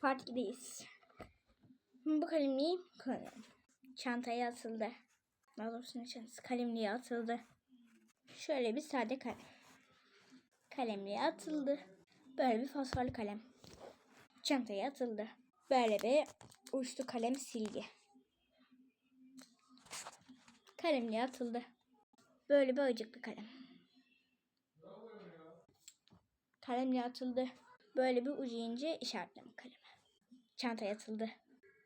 Part 2'deyiz. Bu kalemliği koyuyorum. Çantaya atıldı. Daha doğrusu ne çantası? Kalemliğe atıldı. Şöyle bir sade kalem. Kalemliğe atıldı. Böyle bir fosforlu kalem. Çantaya atıldı. Böyle bir uçlu kalem silgi. Kalemliğe atıldı. Böyle bir acıklı kalem. Kalemliğe atıldı. Böyle bir ucu ince işaretleme. Çantaya atıldı.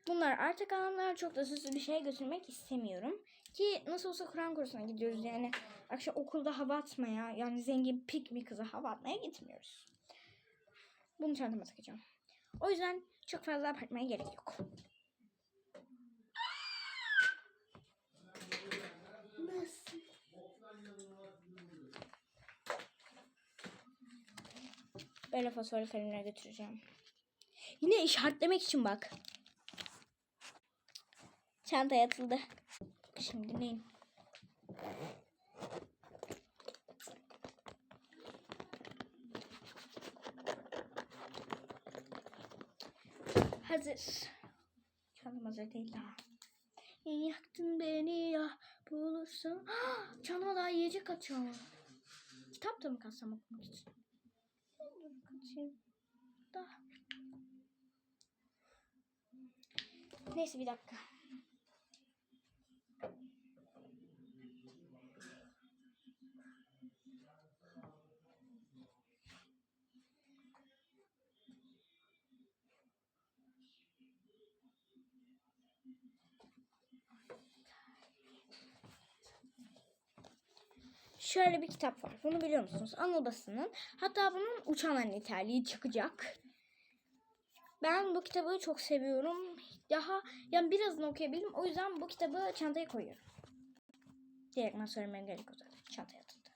Bunlar artık alanlar çok da süslü bir şey götürmek istemiyorum. Ki nasıl olsa Kur'an kursuna gidiyoruz yani. Akşam okulda hava atmaya yani zengin pik bir kıza hava atmaya gitmiyoruz. Bunu çantama takacağım. O yüzden çok fazla abartmaya gerek yok. Nasıl? Böyle fosforlu kalemler götüreceğim. Yine işaretlemek için bak. Çantaya atıldı. Şimdi neyim? Hazır. Çantam hazır değil daha. Yaktın beni ya bulursun. Çantama daha yiyecek atıyor. Kitap da mı katsam okumak için? Dur kaçayım. Da. Neyse bir dakika. Şöyle bir kitap var. Bunu biliyor musunuz? Anıl Bası'nın. Hatta bunun uçan anne çıkacak. Ben bu kitabı çok seviyorum. Daha yani birazını okuyabildim. O yüzden bu kitabı çantaya koyuyorum. Direktman söylemeye gerek yok zaten. Çantaya atıldı.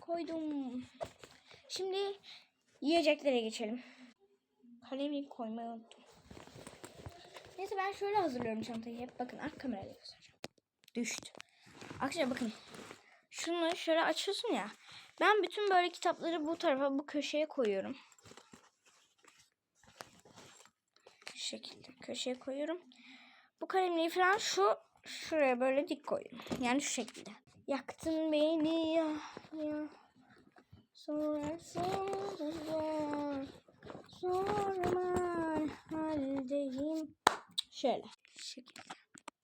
Koydum. Şimdi yiyeceklere geçelim. Kalemi koymayı unuttum. Neyse ben şöyle hazırlıyorum çantayı. Hep bakın arka kamerayla göstereceğim. Düştü. Arkadaşlar bakın. Şunu şöyle açıyorsun ya. Ben bütün böyle kitapları bu tarafa bu köşeye koyuyorum. Şu şekilde köşeye koyuyorum. Bu kalemliği falan şu şuraya böyle dik koyuyorum. Yani şu şekilde. Yaktın beni ya ya. Sorarsın zor. Sorma haldeyim. Şöyle. Şu şekilde.